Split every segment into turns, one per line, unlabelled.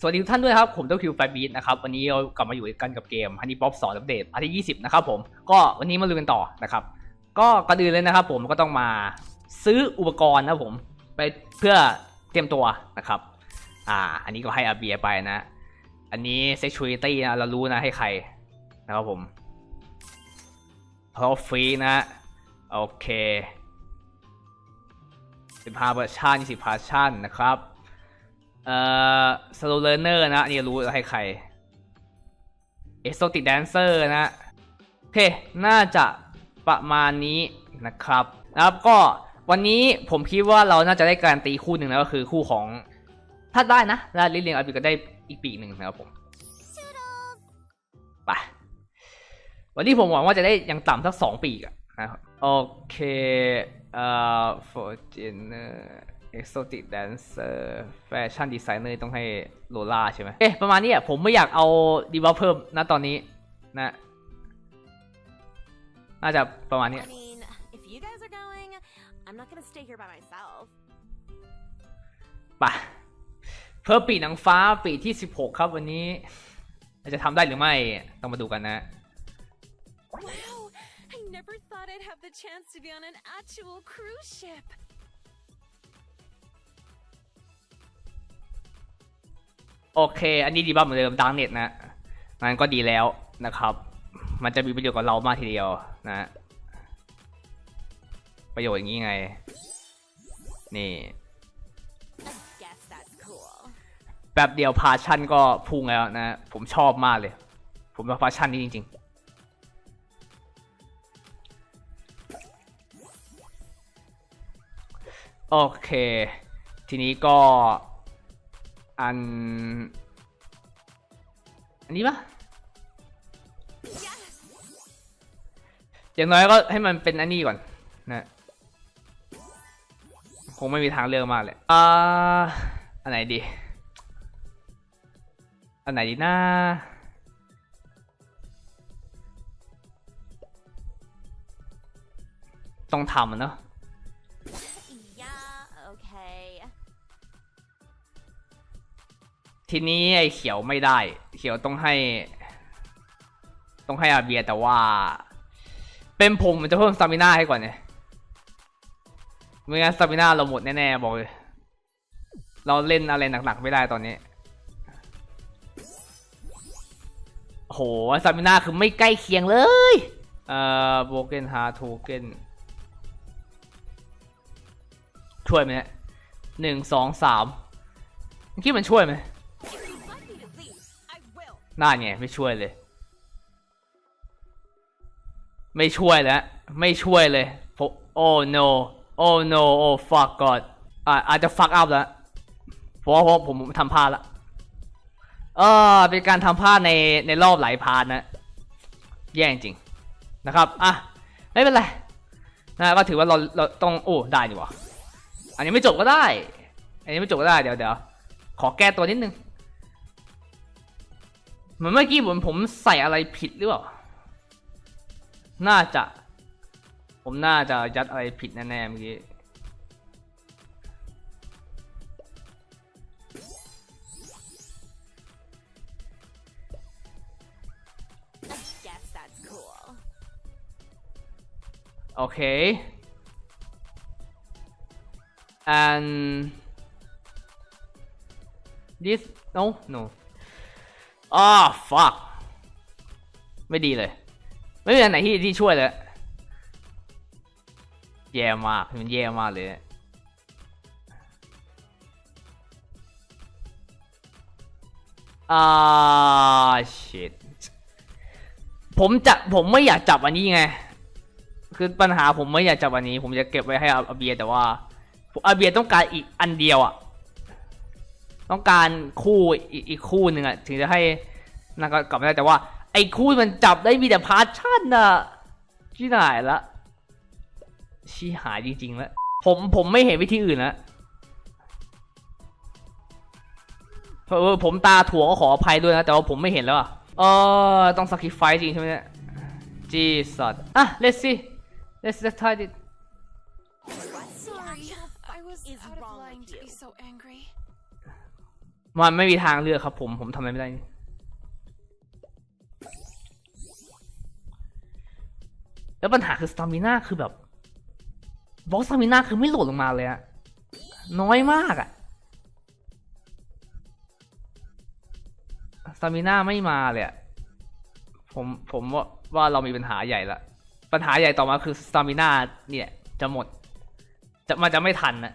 สวัสดีทุกท่านด้วยครับ ผมเต้าคิวไฟบีทนะครับ วันนี้เรากลับมาอยู่กันกับเกม Honey Pop 2อัปเดตอาทิตย์20 นะครับผม ก็วันนี้มาลุยกันต่อนะครับ ก็ก่อนอื่นเลยนะครับผมก็ต้องมาซื้ออุปกรณ์นะผม ไปเพื่อเตรียมตัวนะครับ อ่า อันนี้ก็ให้อาเบียไปนะ อันนี้ sexuality นะเรารู้นะให้ใครนะครับผมเพราะฟรีนะโอเค15เวอร์ชัน20พาชั่นนะครับ เอ่อ slow learner นะอันนี่รู้ให้ใคร exotic dancer นะ โอเค น่าจะประมาณนี้นะครับนะครับก็วันนี้ผมคิดว่าเราน่าจะได้การตีคู่หนึ่งนะก็คือคู่ของ ถ้าได้นะได้ลิเลียงอาบิก็ได้อีกปีหนึ่งนะครับผมไปวันนี้ผมหวังว่าจะได้อย่างต่ำสักสองปีกอะนะครับโอเคเอ่อ Fortuner Exotic Dancer Fashion Designer ต้องให้โลล่าใช่ไหมเอ๊ะประมาณนี้อะผมไม่อยากเอาดีบัฟเพิ่มนะตอนนี้นะน่าจะประมาณนี้
I mean, if you guys are going, I'm not gonna stay here by myself.
ไปเพิ่มปีกนางฟ้าปีกที่ 16 ครับวันนี้ จะทำได้หรือไม่ ต้องมาดูกันนะ
Wow! I never thought I'd have the chance to be on an actual cruise ship.
โอเค อันนี้ดีบ้าเหมือนเดิมดังเน็ตนะงั้นก็ดีแล้วนะครับ มันจะมีประโยชน์กับเรามากทีเดียวนะ ประโยชน์อย่างนี้ไง นี่
cool.
แป๊บเดียวพาชั่นก็พุ่งแล้วนะ ผมชอบมากเลย ผมว่าพาชั่นนี้จริง ๆโอเค ทีนี้ก็ อัน อันนี้ปะอย่างน้อยก็ให้มันเป็นอันนี้ก่อนนะคงไม่มีทางเลือกมากเลยอ่าอันไหนดี อันไหนดีนะต้องทำเนาะ ทีนี้ไอ้เขียวไม่ได้ เขียวต้องให้ ต้องให้อาเบียแต่ว่า เป็นผมมันจะเพิ่มสตามิน่าให้ก่อนเนี่ยไม่งั้นสตามิน่าเราหมดแน่ๆบอกเลย เราเล่นอะไรหนักๆไม่ได้ตอนนี้โหสตามิน่าคือไม่ใกล้เคียงเลย เอ่อโบเกนฮาโทเกนช่วยไหมเนี่ยหนึ่งสองสามคิดมันช่วยไหม น่าไงไม่ช่วยเลย ไม่ช่วยแล้วไม่ช่วยเลยผมโอ้ no โอ้ no โอ้ fuck god อ่าอาจจะ fuck up แล้วเพราะเพราะผมทำพลาดละเออเป็นการทำพลาดในในรอบหลายพาร์ทนะแย่จริงนะครับอะไม่เป็นไรนะก็ถือว่าเราเราต้องโอ้ได้ดีวะอันนี้ไม่จบก็ได้ อันนี้ไม่จบก็ได้เดี๋ยวเดี๋ยวขอแก้ตัวนิดนึง เหมือนเมื่อกี้ผมผมใส่อะไรผิดหรือเปล่า น่าจะ ผมน่าจะยัดอะไรผิดแน่ๆเมื่อกี้โอเค and this no no อ่า fuck ไม่ดีเลย ไม่มีอันไหนที่ที่ช่วยเลย แย่มาก มันแย่มากเลยอ่า shit ผมจะผมไม่อยากจับอันนี้ไง คือปัญหาผมไม่อยากจับอันนี้ ผมจะเก็บไว้ให้อาเบียแต่ว่าอาเบียต้องการอีกอันเดียวอะ ต้องการคู่อีกอีกคู่หนึ่งอะถึงจะให้นั่นก็กลับไม่ได้แต่ว่า ไอ้คู่มันจับได้มีแต่พาร์ชั่นอะที่ไหนละชี้หายจริงๆแล้วผมผมไม่เห็นวิธีอื่นแล้วเออผมตาถั่วก็ขออภัยด้วยนะ แต่ว่าผมไม่เห็นแล้วอะเออต้องสัก i ไฟจริงใช่ไหมเนี่ยจีสัตอะ let's see let's just try it มันไม่มีทางเลือกครับผม ผมทำอะไรไม่ได้ แล้วปัญหาคือสตามิน่าคือแบบบล็อกสตามิน่าคือไม่โหลดลงมาเลยอะน้อยมากอะสตามิน่าไม่มาเลยอะผมผมว่าว่าเรามีปัญหาใหญ่ละ ปัญหาใหญ่ต่อมาคือสตามิน่าเนี่ย จะหมด จะมันจะไม่ทันนะ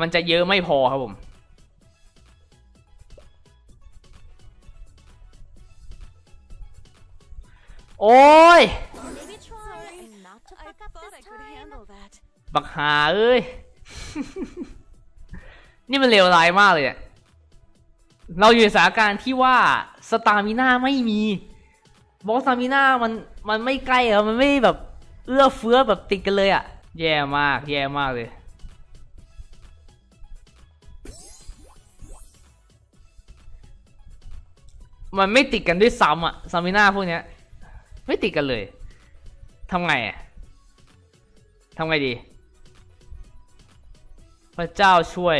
มันจะเยอะไม่พอครับผมโอ้ย บักหาเอ้ย นี่มันเลวร้ายมากเลยอะเราอยู่ในสถานการณ์ที่ว่าสตามิน่าไม่มีบอสสตามิน่ามันมันไม่ใกล้อะมันไม่แบบเอื้อเฟื้อแบบติดกันเลยอะแย่มาก แย่มากเลย มันไม่ติดกันด้วยซ้ำอะสตามิน่าพวกเนี้ย ไม่ติดกันเลยทำไงอะทำไงดี พระเจ้าช่วย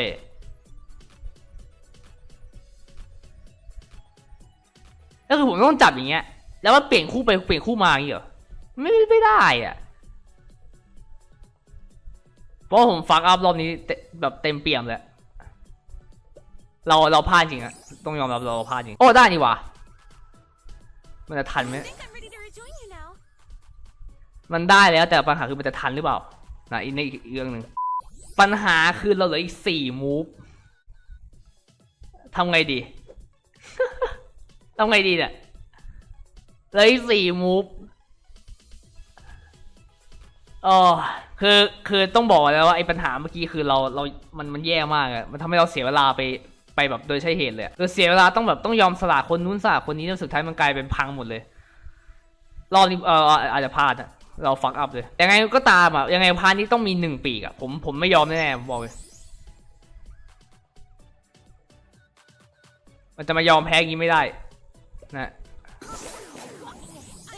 ก็คือผมต้องจับอย่างเงี้ย แล้วว่าเปลี่ยนคู่ไปเปลี่ยนคู่มาอย่างเงี้ยหรอไม่ไม่ได้อะเพราะว่าผมฟักอัพรอบนี้แบบเต็มเปี่ยมเลย เราเราพลาดจริงอะต้องยอมรับเราพลาดจริง โอ้ได้นี่หว่ามันจะทันไหม
I think I'm ready to rejoin you now.
มันได้แล้วแต่ปัญหาคือมันจะทันหรือเปล่านะอีกในอีกเรื่องหนึ่งปัญหาคือเราเหลืออีกสี่มูฟทำไงดีทำไงดีเนี่ยเหลืออีกสี่มูฟอ๋อคือคือต้องบอกแล้วว่าไอ้ปัญหาเมื่อกี้คือเราเรา มันมันแย่มากอะมันทำให้เราเสียเวลาไป ไปแบบโดยใช่เหตุเลยอะคือเสียเวลาต้องแบบต้องยอมสละคนนู้นสละคนนี้แล้วสุดท้ายมันกลายเป็นพังหมดเลย รอบนี้เอออาจจะพลาดอะเราฟักอัพเลยยังไงก็ตามอะยังไงพาร์ทนี้ต้องมีหนึ่งปีกอะผมผมไม่ยอมแน่ๆผมบอกเลยมันจะมายอมแพ้งี้ไม่ได้นะ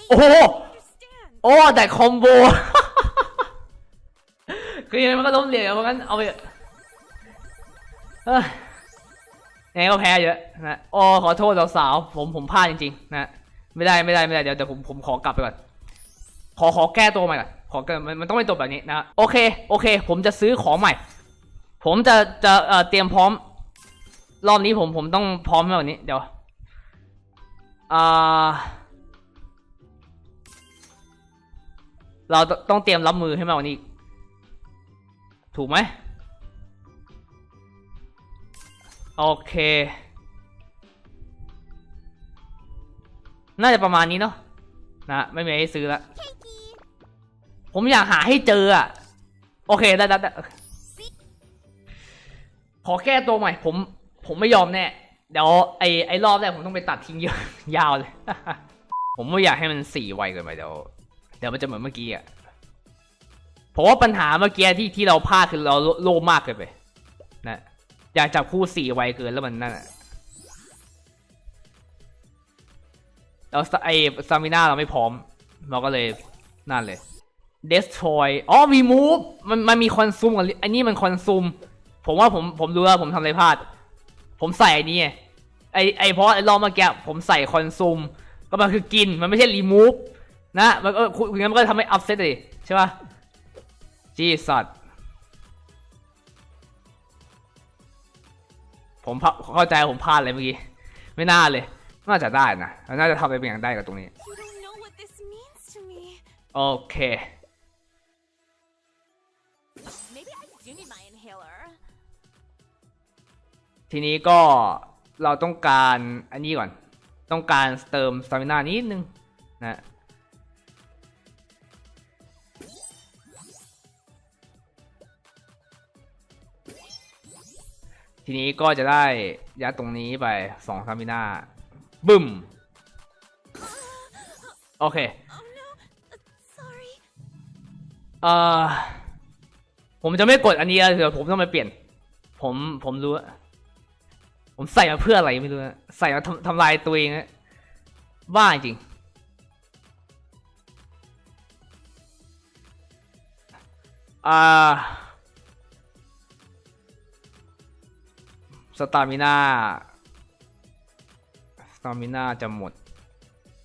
โอ้โหโอ้แต่คอมโบคือยังไงมันก็ล้มเหลวเพราะงั้นเอาไปเถอะเอ้ ยยังไงก็แพ้เยอะนะโอ้ขอโทษสาวๆผมผมพลาดจริงๆนะไม่ได้ไม่ได้ไม่ได้เดี๋ยวเดี๋ยวผมผมขอกลับไปก่อนขอขอแก้ตัวใหม่ก่อนขอแก้มันมันต้องเป็นตัวแบบนี้นะโอเคโอเค ผมจะซื้อของใหม่ ผมจะจะเอ่อเตรียมพร้อม รอบนี้ผมผมต้องพร้อมแบบนี้ เดี๋ยวอ่าเราต้องเตรียมรับมือให้มากกว่านี้ ถูกไหม โอเค น่าจะประมาณนี้เนาะนะไม่มีไรให้ซื้อละผมอยากหาให้เจออะโอเคได้ได้ขอแก้ตัวใหม่ ผมผมไม่ยอมแน่เดี๋ยวไอไอรอบแรกผมต้องไปตัดทิ้งเยอะยาวเลย ผมไม่อยากให้มันสี่ไวเกินไปเดี๋ยวเดี๋ยวมันจะเหมือนเมื่อกี้อะผมว่าปัญหาเมื่อกี้ที่ที่เราพลาดคือเราโลภมากเกินไป อยากจับคู่สี่ไวเกินแล้วมันนั่นอะเราไอซามิน่าเราไม่พร้อม เราก็เลยนั่นเลย destroy อ๋อมี move มันมันมีคอนซูมกับอันนี้มันคอนซูม ผมว่าผมผมรู้แล้วผมทำอะไรพลาด ผมใส่อันนี้ไงไอไอเพราะไอรอบเมื่อกี้ผมใส่คอนซูม ก็มันคือกินมันไม่ใช่ remove นะมันก็คุณงั้นมันก็ทำให้ upset เลยใช่ป่ะจีสัตว์ ผมพลาดเข้าใจผมพลาดเลยเมื่อกี้ ไม่น่าเลย น่าจะได้นะน่าจะทำอะไรบางอย่างได้กับตรงนี้
You don't know what this means to me.
โอเค
Maybe I do need my inhaler.
ทีนี้ก็เราต้องการอันนี้ก่อน ต้องการเติมสตามินานิดนึงนะ ทีนี้ก็จะได้ยัดตรงนี้ไปสองสตามินาบึ้ม โอเค
Oh no. Uh, sorry.
เอ่อผมจะไม่กดอันนี้แล้วเดี๋ยวผมต้องไปเปลี่ยน ผมผมรู้อะผมใส่มาเพื่ออะไรไม่รู้นะใส่มาทำทำลายตัวเองนะบ้าจริง อ่า สตามิน่าสตามิน่าจะหมด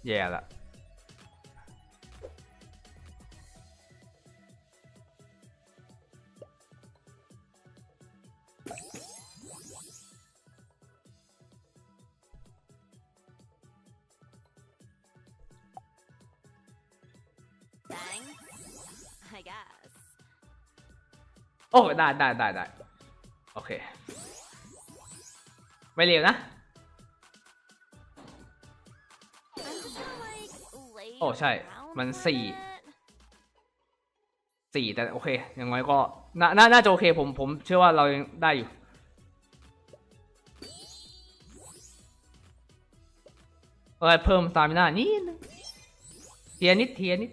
แย่ละ
Thanks, I guess.
โอ้ได้ได้ได้ได้โอเค ไม่เร็วนะ
I'm just gonna like lay
โอ้ใช่
around
มัน
for a
สี่
bit.
สี่แต่โอเคอย่างน้อยก็น่าน่าน่าจะโอเคผมผมเชื่อว่าเรายังได้อยู่ เออเพิ่มสตามิน่านิดนึงเทียนิดเทียนิด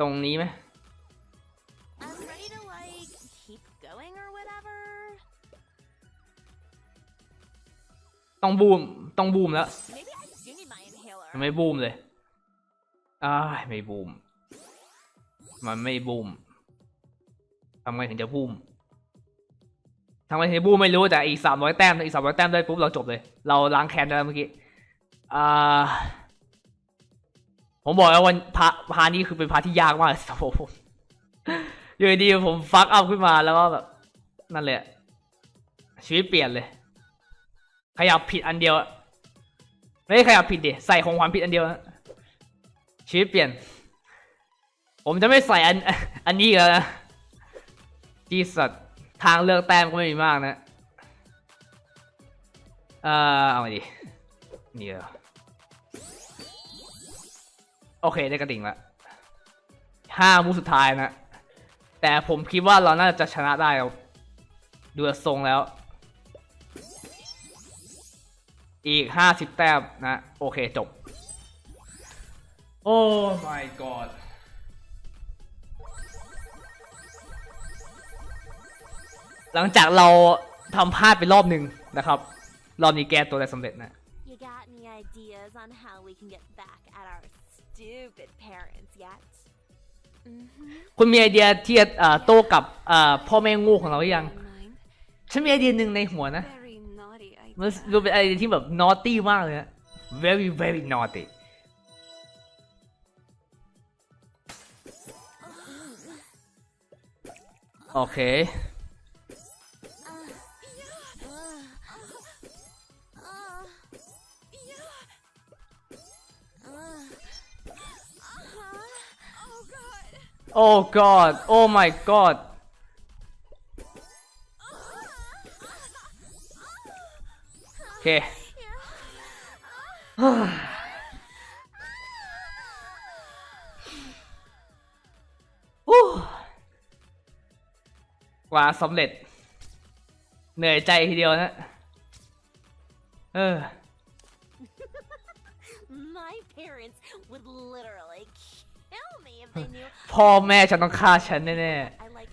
ตรงนี้ไหม
I'm ready to like keep going or whatever.
ต้องบูมต้องบูมแล้ว
Maybe I do need my inhaler.
มันไม่บูมเลยอ้ายไม่บูม มันไม่บูมทำไงถึงจะบูมทำไงถึงจะบูมไม่รู้แต่อีกสามร้อยแต้มอีกสามร้อยแต้มได้ปุ๊บเราจบเลย เราล้างแค้นได้แล้วเมื่อกี้อ่า ผมบอกแล้ววันพาพานี้คือเป็นพาที่ยากมากสำหรับผมอยู่ดีผมฟักอัพขึ้นมาแล้วก็แบบ นั่นแหละ ชีวิตเปลี่ยนเลย ขยับผิดอันเดียวไม่ได้ขยับผิดดิใส่ของขวัญผิดอันเดียวชีวิตเปลี่ยน ผมจะไม่ใส่อัน อันนี้แล้วนะจีสัตทางเลือกแต้มก็ไม่มีมากนะ เอ่อเอามาดินี่เหรอ โอเคได้กระดิ่งละห้ามูสุดท้ายนะ แต่ผมคิดว่าเราน่าจะชนะได้แล้วดูจากทรงแล้ว อีกห้าสิบแต้มนะ โอเคจบ โอ้ my god หลังจากเราทำพลาดไปรอบหนึ่งนะครับ รอบนี้แก้ตัวได้สำเร็จนะ
You got any ideas on how we can get back at our stupid parents yet? Mm-hmm.
คุณมีไอเดียที่จะเอ่อโต้กับเอ่อพ่อแม่งูของเราหรือยัง
Mind.
ฉันมีไอเดียหนึ่งในหัวนะ
Very naughty
มัน
idea.
ดูเป็นไอเดียที่แบบ naughty มากเลยนะ very very naughty โอเค oh god oh my god โอเคกว่าสำเร็จ เหนื่อยใจทีเดียวนะ เออ
My parents would literally
พ่อแม่ฉันต้องฆ่าฉันแน่
I like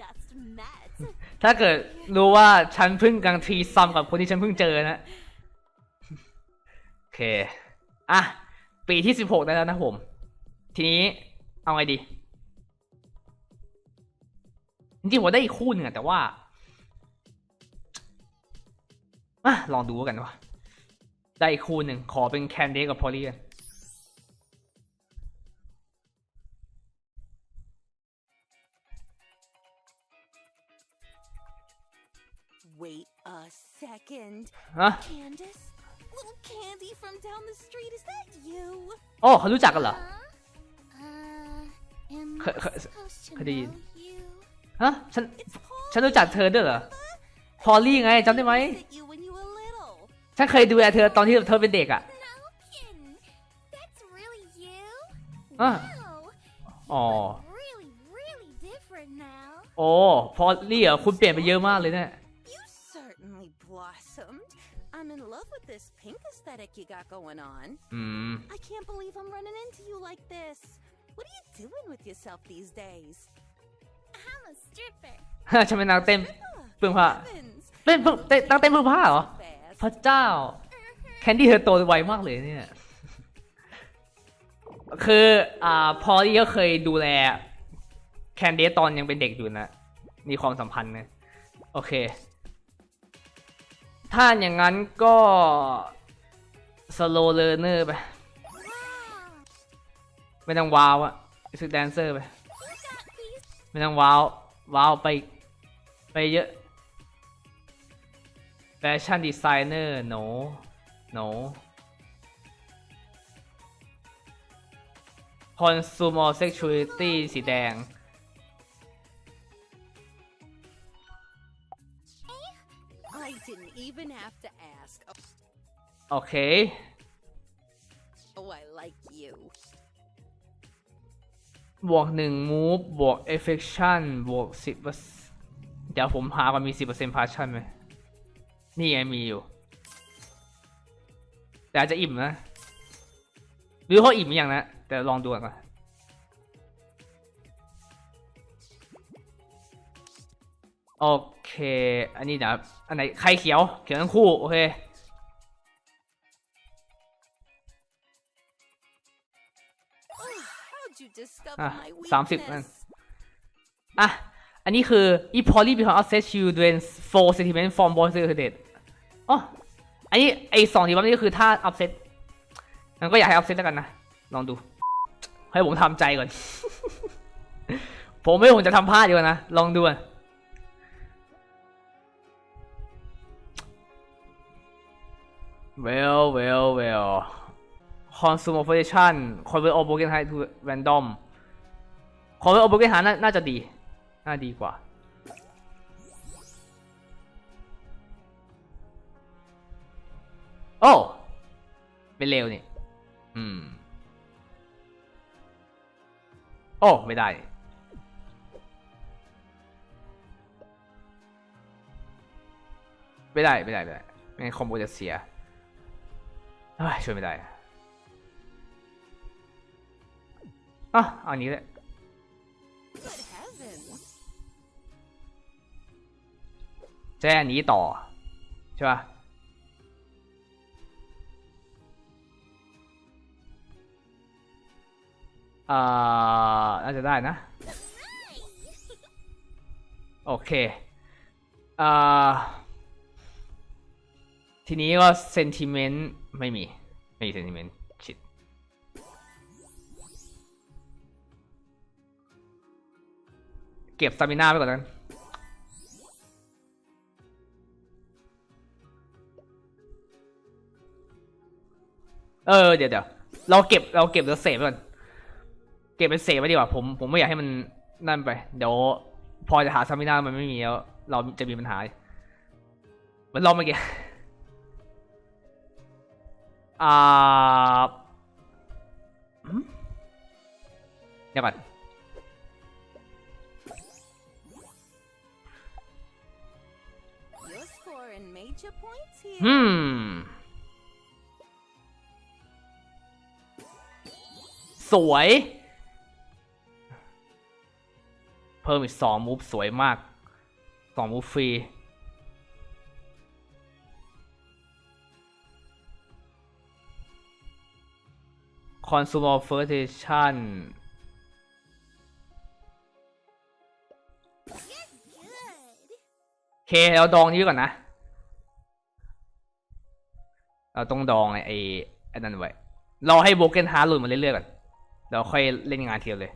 just met.
ๆถ้าเกิดรู้ว่าฉันเพิ่งกังทีซัมกับคนที่ฉันเพิ่งเจอนะ โอเค อะ ปีที่สิบหกได้แล้วนะผม ทีนี้เอาไงดี จริงๆผมได้อีกคู่หนึ่งอะแต่ว่าอะลองดูกันว่า ได้อีกคู่หนึ่งขอเป็นแคนเดกับพอลลี่กัน
second.
ฮะ
Candace? Little Candy from down the street, is that you?
โอ้เขารู้จักกันเหรอ
Uh, am
Khởi-
I
khởi-
supposed to
khởi đi.
know you?
ฮะฉัน
It's Paul.
ฉันรู้จักเธอด้วยเหรอ พอลลี่ไงจำได้ไหม
At you when you were little.
ฉันเคยดูแลเธอตอนที่เธอเป็นเด็กอะ
No kidding. That's really you?
Ah.
Wow.
อ๋อ
Really, really different now.
โอ้ พอลลี่เหรอคุณเปลี่ยนไปเยอะมากเลยเนี่ย
in love with this pink aesthetic you got going on.
อืม
I can't believe I'm running into you like this. What are you doing with yourself these days? I'm a stripper.
ฉันเป็นนางเต้น
Ah,
เปลืองผ้า
heavens.
เต้นเพิ่งเต้นนางเต้นเพิ่งผ้าเหรอ
Fast.
พระเจ้า แคนดี้เธอโตไวมากเลยเนี่ย คืออ่าพอลี่ก็เคยดูแล แคนเดสตอนยังเป็นเด็กอยู่นะ มีความสัมพันธ์นะ โอเค ถ้าอย่างนั้นก็ slow learner ไป ไม่ต้องว้าวอะสึกแดนเซอร์ไป ไม่ต้องว้าว ว้าวไป ไปเยอะแฟชั่นดีไซเนอร์ no no consumer sexuality สีแดง
even have to ask. Oh,
โอเค
oh, I like you.
บวกหนึ่ง move บวก affection บวกสิบเดี๋ยวผมหาว่ามีสิบเปอร์เซ็นต์ passion ไหมนี่ไงมีอยู่ แต่อาจจะอิ่มนะ หรือเขาอิ่มหรือยังนะ แต่ลองดูก่อนโอ เค อันนี้เดี๋ยวอันไหนใครเขียว เขียวทั้งคู่ โอเค
How'd you discover
อะ
my
สามสิบนั่น
weakness?
อะ อันนี้คือ if poly become upset children for sentiment from boys to date อ๋อ อันนี้ไอสองทีวันนี้ก็คือถ้า upset งั้นก็อยากให้ upset แล้วกันนะ ลองดู ให้ผมทำใจก่อน ผมไม่ผมจะทำพลาดดีกว่านะ ลองดูอะ well well well consumer position convert all broken height to random ขอเป็นโอเบอร์เกนหาน่าน่าจะดี น่าดีกว่าโอ้เป็นเร็วนี่ อืม โอ้ ไม่ได้ ไม่ได้ ไม่ได้ ไม่ได้ไม่งั้นคอมโบจะเสีย เฮ้ยช่วยไม่ได้อะเอาอันนี้เลย
Good heavens.
จะให้อันนี้ต่อ ใช่ป่ะอ่าน่าจะได้นะ โอเคอ่าทีนี้ก็เซนติเมนต์ ไม่มี ไม่มีเซนติเมนต์ชิดเก็บสตามิน่าไว้ก่อนแล้วกันเออเดี๋ยวเดี๋ยวเราเก็บเราเก็บแล้วเสพไว้ก่อนเก็บเป็นเสพไว้ดีกว่าผมผมไม่อยากให้มันนั่นไป เดี๋ยวพอจะหาซามิน่ามันไม่มีแล้วเราจะมีปัญหาเหมือนเราเมื่อกี้ อ่าหืมเดี๋ยวก่อน
You're scoring major points here.
อืมสวย เพิ่มอีกสองมูฟสวยมากสองมูฟฟรี consumer fertilization โอเคเราดองนี้ก่อนนะ เราต้องดองไอ้ไอ้ไอ้นั่นไว้ เราให้โบเกนฮาร์หลุดมาเรื่อยๆก่อน เราค่อยเล่นงานเทียวเลย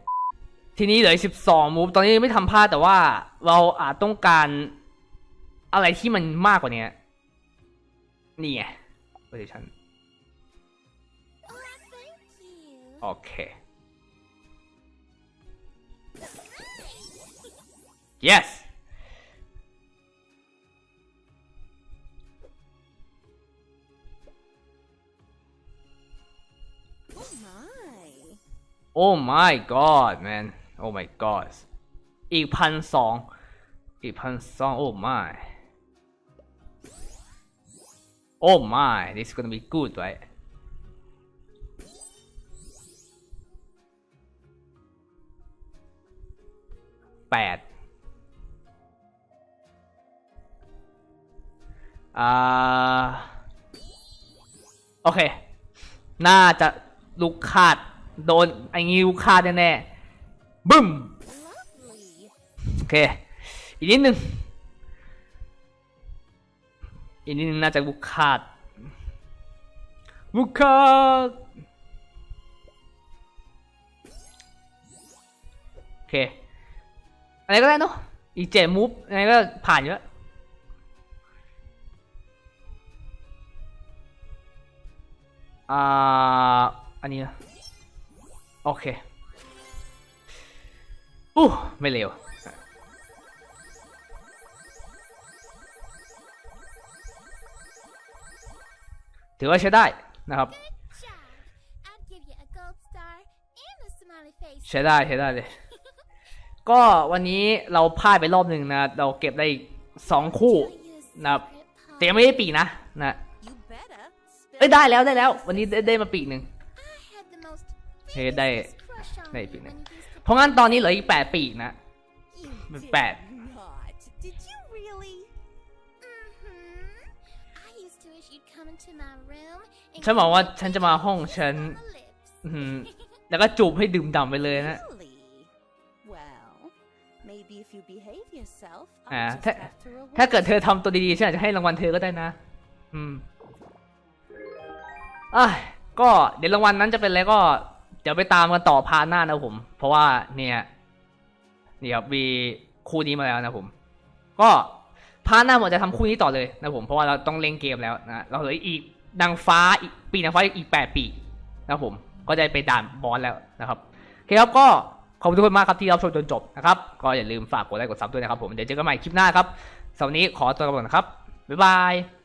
ทีนี้เหลือสิบสองมูฟ ตอนนี้ไม่ทำพลาดแต่ว่าเราอาจต้องการอะไรที่มันมากกว่านี้นี่ไง position
Oh, you.
โอเค yes
Oh my.
oh my god man oh my god อีกพันสองอีกพันสอง oh my oh my this is gonna be good right แปดอ่าโอเค น่าจะลูกคาด โดนไอ้งี้ลูกคาดแน่ๆบึ้ม โอเค อีกนิดนึง อีกนิดนึงน่าจะลูกคาด ลูกคาด โอเค อะไรก็ได้เนอะอีกเจ็ดมูฟอะไรก็ผ่านเยอะอ่าอันนี้นะโอเคอู้ไม่เร็วถือว่าใช้ได้นะครับ
job. I'd give you a gold star and a smiley face.
ใช้ได้ใช้ได้เลย ก็วันนี้เราพลาดไปรอบหนึ่งนะ เราเก็บได้สองคู่นะแต่ยังไม่ได้ปีนะนะเอ้ยได้แล้วได้แล้ว วันนี้ได้ได้มาปีหนึ่งเฮ้ยได้ได้ปีหนึ่งเพราะงั้นตอนนี้เหลืออีกแปดปีนะ
You
With
did
bad.
not. Did you really?
Mm-hmm. I used to wish you'd come into my room and
ฉันบอกว่าฉันจะมาห้องฉันแล้วก็จูบให้ดื่มด่ำไปเลยนะ อ่า
just
ถ้า
have to reward
ถ้าเกิดเธอทำตัวดีๆฉันอาจจะให้รางวัลเธอก็ได้นะ อืมอะก็เดี๋ยวรางวัลนั้นจะเป็นอะไรก็ เดี๋ยวไปตามกันต่อพาร์ทหน้านะผม เพราะว่าเนี่ยนี่ครับมีคู่นี้มาแล้วนะผม ก็พาร์ทหน้าผมจะทำคู่นี้ต่อเลยนะผมเพราะว่าเราต้องเล่นเกมแล้วนะเราเหลืออีกนางฟ้าอีกปีนางฟ้าอีกแปดปีนะผม ก็จะไปด่านบอสแล้วนะครับโอเคครับก็ ขอบคุณทุกคนมากครับที่รับชมจนจบนะครับ ก็อย่าลืมฝากกดไลค์กดซับด้วยนะครับผม เดี๋ยวเจอกันใหม่คลิปหน้าครับสำหรับวันนี้ขอตัวก่อนนะครับ บ๊ายบาย